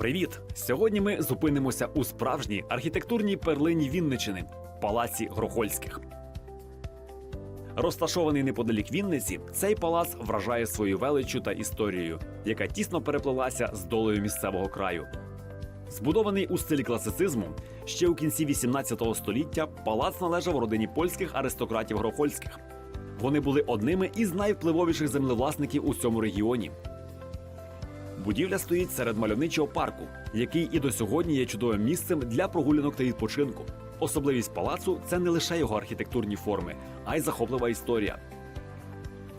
Привіт! Сьогодні ми зупинимося у справжній архітектурній перлині Вінничини палаці Грохольських. Розташований неподалік Вінниці, цей палац вражає своєю величчю та історією, яка тісно переплелася з долею місцевого краю. Збудований у стилі класицизму, ще у кінці 18 століття палац належав родині польських аристократів Грохольських. Вони були одними із найвпливовіших землевласників у цьому регіоні. Будівля стоїть серед мальовничого парку, який і до сьогодні є чудовим місцем для прогулянок та відпочинку. Особливість палацу це не лише його архітектурні форми, а й захоплива історія.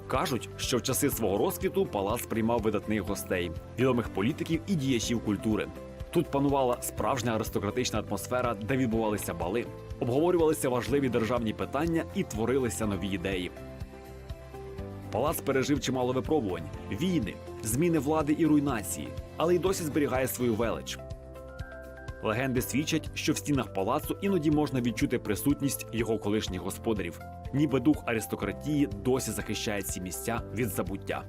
Кажуть, що в часи свого розквіту палац приймав видатних гостей, відомих політиків і діячів культури. Тут панувала справжня аристократична атмосфера, де відбувалися бали, обговорювалися важливі державні питання і творилися нові ідеї. Палац пережив чимало випробувань, війни, зміни влади і руйнації, але й досі зберігає свою велич. Легенди свідчать, що в стінах палацу іноді можна відчути присутність його колишніх господарів, ніби дух аристократії досі захищає ці місця від забуття.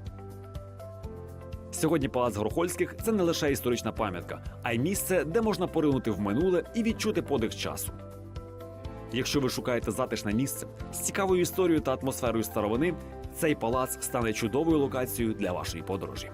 Сьогодні палац Грохольських це не лише історична пам'ятка, а й місце, де можна поринути в минуле і відчути подих часу. Якщо ви шукаєте затишне місце з цікавою історією та атмосферою старовини, цей палац стане чудовою локацією для вашої подорожі.